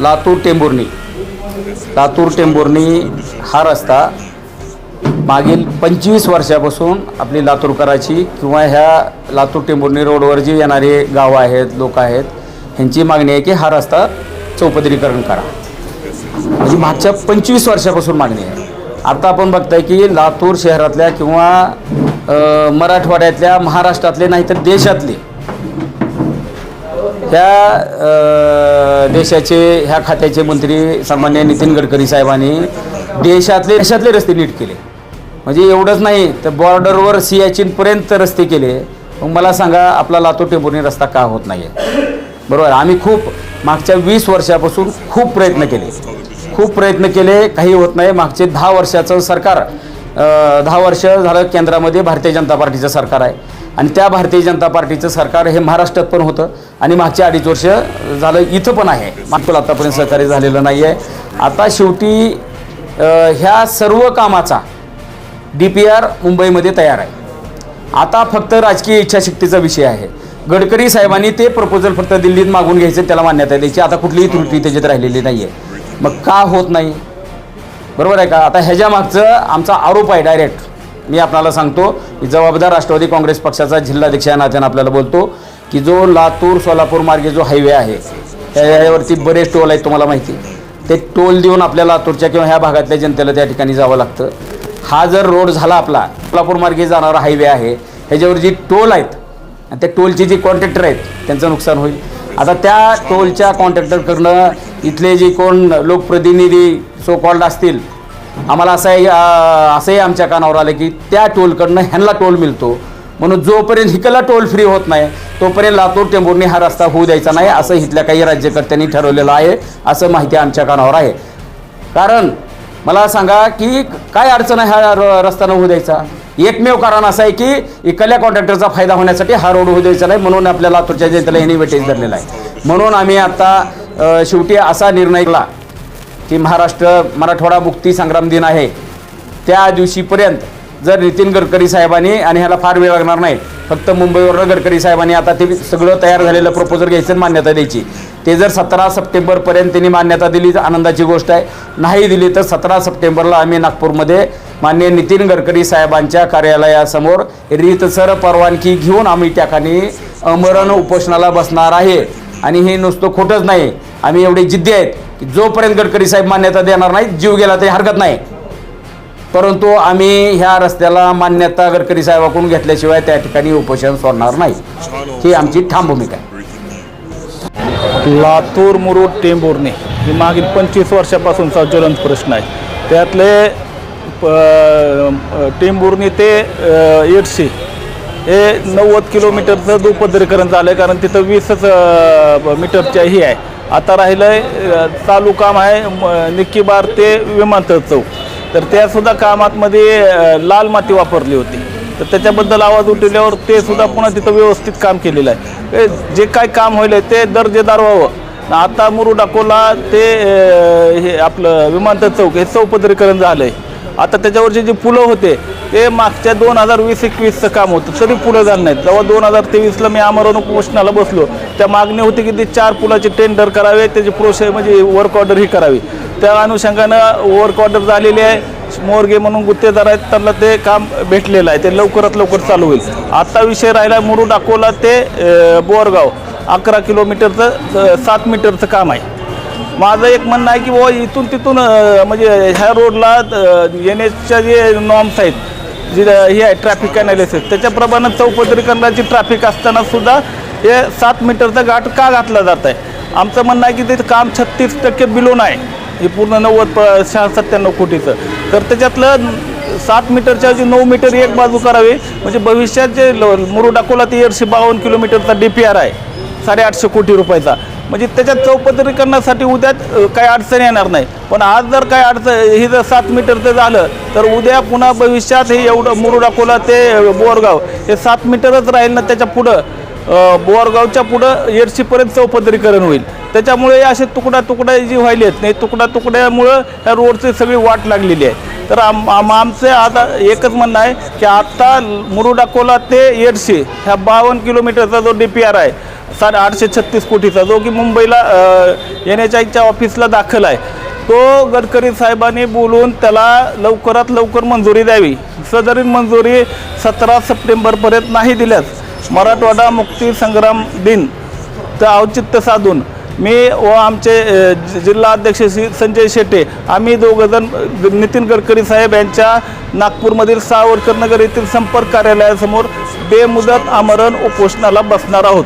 लातूर टेंभुर्णी. लातूर टेंभुर्णी हा रस्ता मागील पंचवीस वर्षापासून आपली लातूरकराची किंवा ह्या लातूर टेंभुर्णी रोडवर जी येणारे गावं आहेत लोक आहेत ह्यांची मागणी आहे की हा रस्ता चौपदरीकरण करा. म्हणजे मागच्या पंचवीस वर्षापासून मागणी आहे. आता आपण बघताय की लातूर शहरातल्या किंवा मराठवाड्यातल्या महाराष्ट्रातले नाही तर देशातले त्या देशाचे ह्या खात्याचे मंत्री सन्मान्य नितीन गडकरी साहेबांनी देशातले देशातले रस्ते नीट केले. म्हणजे एवढंच नाही तर बॉर्डरवर सियाचीनपर्यंत रस्ते केले. मग मला सांगा आपला लातूर टेंभुर्णी रस्ता का होत नाही आहे बरोबर आम्ही खूप मागच्या वीस वर्षापासून खूप प्रयत्न केले. खूप प्रयत्न केले काही होत नाही. मागचे दहा वर्षाचं सरकार दहा वर्ष झालं केंद्रामध्ये भारतीय जनता पार्टीचं सरकार आहे. आणि त्या भारतीय जनता पार्टीचं सरकार हे महाराष्ट्रात पण होतं आणि मागच्या अडीच वर्ष झालं इथं पण आहे. मात्र आतापर्यंत सहकार्य झालेलं नाही आहे. आता शेवटी ह्या सर्व कामाचा डी पी आर मुंबईमध्ये तयार आहे. आता फक्त राजकीय इच्छाशक्तीचा विषय आहे. गडकरी साहेबांनी ते प्रपोजल फक्त दिल्लीत मागून घ्यायचं त्याला मान्यता द्यायची. आता कुठलीही त्रुटी त्याच्यात राहिलेली नाही आहे मग का होत नाही? बरोबर आहे का? आता ह्याच्या मागचं आमचा आरोप आहे डायरेक्ट मी आपल्याला सांगतो की जबाबदार राष्ट्रवादी काँग्रेस पक्षाचा जिल्हाध्यक्ष या नात्यानं आपल्याला बोलतो की जो लातूर सोलापूर मार्गे जो हायवे आहे त्यावरती बरेच टोल आहेत तुम्हाला माहिती. ते टोल देऊन आपल्या लातूरच्या किंवा ह्या भागातल्या जनतेला त्या ठिकाणी जावं लागतं. हा जर रोड झाला आपला सोलापूर मार्गे जाणारा हायवे आहे ह्याच्यावर जी टोल आहेत आणि त्या टोलचे जे कॉन्ट्रॅक्टर आहेत त्यांचं नुकसान होईल. आता त्या टोलच्या कॉन्ट्रॅक्टरकडनं इथले जे कोण लोकप्रतिनिधी सो कॉल्ड असतील आम्हाला असं आहे असंही आमच्या कानावर आलं की त्या टोलकडनं ह्यांना टोल मिळतो. म्हणून जोपर्यंत हिकला टोल फ्री होत नाही तोपर्यंत लातूर टेंबूरने हा रस्ता होऊ द्यायचा नाही असं इथल्या काही राज्यकर्त्यांनी ठरवलेलं आहे असं माहिती आमच्या कानावर आहे. कारण मला सांगा की काय अडचण आहे हा र- रस्ता न होऊ द्यायचा? एकमेव कारण असं आहे की इकडल्या कॉन्ट्रॅक्टरचा फायदा होण्यासाठी हा रोड होऊ द्यायचा नाही म्हणून आपल्या लातूरच्या जनतेला यांनी वेटेज धरलेला आहे. म्हणून आम्ही आता शेवटी असा निर्णय केला की महाराष्ट्र मराठवाडा मुक्ती संग्राम दिन आहे. त्या दिवशीपर्यंत जर नितीन गडकरी साहेबांनी आणि ह्याला फार वेळ लागणार नाही फक्त मुंबईवरनं गडकरी साहेबांनी आता ते सगळं तयार झालेलं प्रपोजल घ्यायचं मान्यता द्यायची. ते जर सतरा सप्टेंबरपर्यंत त्यांनी मान्यता दिली तर आनंदाची गोष्ट आहे. नाही दिली तर सतरा सप्टेंबरला आम्ही नागपूरमध्ये मान्य नितीन गडकरी साहेबांच्या कार्यालयासमोर रीतसर परवानगी घेऊन आम्ही त्या ठिकाणी अमरण उपोषणाला बसणार आहे. आणि हे नुसतं खोटंच नाही. आम्ही एवढे जिद्दी आहेत. की जोपर्यंत गडकरी साहेब मान्यता देणार नाही जीव गेला तरी हरकत नाही. परंतु आम्ही ह्या रस्त्याला मान्यता गडकरी साहेबाकडून घेतल्याशिवाय त्या ठिकाणी उपोषण सोडणार नाही. ही आमची ठाम भूमिका आहे. लातूर मुरुड टेंभुर्णी ही मागील पंचवीस वर्षापासूनचा ज्वलंत प्रश्न आहे. त्यातले प- टेंभुर्णी ते एडसी हे नव्वद किलोमीटरचं दुपदरीकरण झालं आहे कारण तिथं वीसच मीटरच्या ही आहे. आता राहिलं आहे चालू काम आहे निक्की निक्कीबार ते विमानतळ चौक. तर त्यासुद्धा कामातमध्ये लाल माती वापरली होती. तर त्याच्याबद्दल आवाज उठवल्यावर ते सुद्धा पुन्हा तिथं व्यवस्थित काम केलेलं आहे. जे काय काम होईल ते दर्जेदार व्हावं. आता मुरुडाकोला ते हे आपलं विमानतळ चौक हे चौपदरीकरण झालं आहे आता त्याच्यावरचे जे पुलं होते ते मागच्या दोन हजार वीस एकवीसचं काम होतं. तरी पुलं झालं नाहीत. जेव्हा दोन हजार तेवीसला मी आमरण उपोषणाला बसलो त्या मागणी होती की ते चार पुलाचे टेंडर करावे त्याची प्रोसेस म्हणजे वर्क ऑर्डर ही करावी. त्या अनुषंगानं वर्क ऑर्डर झालेली आहे. मोरगे म्हणून गुत्तेदार आहेत त्यांना ते काम भेटलेलं आहे. ते लवकरात लवकर चालू होईल. आता विषय राहिला मुरुड अकोला ते बोरगाव. अकरा किलोमीटरचं सात मीटरचं काम आहे. माझं एक म्हणणं आहे की बाबा इथून तिथून म्हणजे ह्या रोडला एन एचच्या जे नॉर्म्स आहेत जे हे आहे ट्रॅफिक अनालिसिस त्याच्याप्रमाणे चौपदरीकरणाची ट्रॅफिक असतानासुद्धा हे सात मीटरचा गाठ का घातला जात आहे? आमचं म्हणणं आहे की ते काम छत्तीस टक्के बिलोन आहे हे पूर्ण नव्वद प शहा सत्त्याण्णव कोटीचं. तर त्याच्यातलं सात मीटरच्या ऐवजी नऊ मीटर एक बाजू करावी म्हणजे भविष्यात जे मुरुडाकोला ते एकशे बावन्न किलोमीटरचा डी पी आर आहे साडेआठशे कोटी रुपयाचा. म्हणजे त्याच्यात चौपदरीकरणासाठी उद्या काही अडचण येणार नाही. पण आज जर काही अडचण हे जर सात मीटरचं झालं तर उद्या पुन्हा भविष्यात हे एवढं मुरुडाकोला ते बोरगाव हे सात मीटरच राहील ना त्याच्या पुढं. बोरगावच्या पुढं येडशीपर्यंत चौपदरीकरण होईल. त्याच्यामुळे असे तुकडा तुकडा जी व्हायले आहेत नाही तुकडा तुकड्यामुळं ह्या रोडची सगळी वाट लागलेली आहे. तर आम आम आमचं आता एकच म्हणणं आहे की आत्ता मुरुडाकोला ते येडशी ह्या बावन्न किलोमीटरचा जो डी पी आर आहे साडे आठशे छत्तीस कोटीचा जो की मुंबईला एन एच आयच्या ऑफिसला दाखल आहे. तो गडकरी साहेबांनी बोलून त्याला लवकरात लवकर मंजुरी द्यावी. सदरीन मंजुरी सतरा सप्टेंबरपर्यंत नाही दिल्यास मराठवाडा मुक्ती संग्राम दिन तर औचित्य साधून मी व आमचे जिल्हा अध्यक्ष श्री संजय शेट्टे आम्ही दोघंजण नितीन गडकरी साहेब यांच्या नागपूरमधील सावरकर नगर येथील संपर्क कार्यालयासमोर बेमुदत आमरण उपोषणाला बसणार आहोत.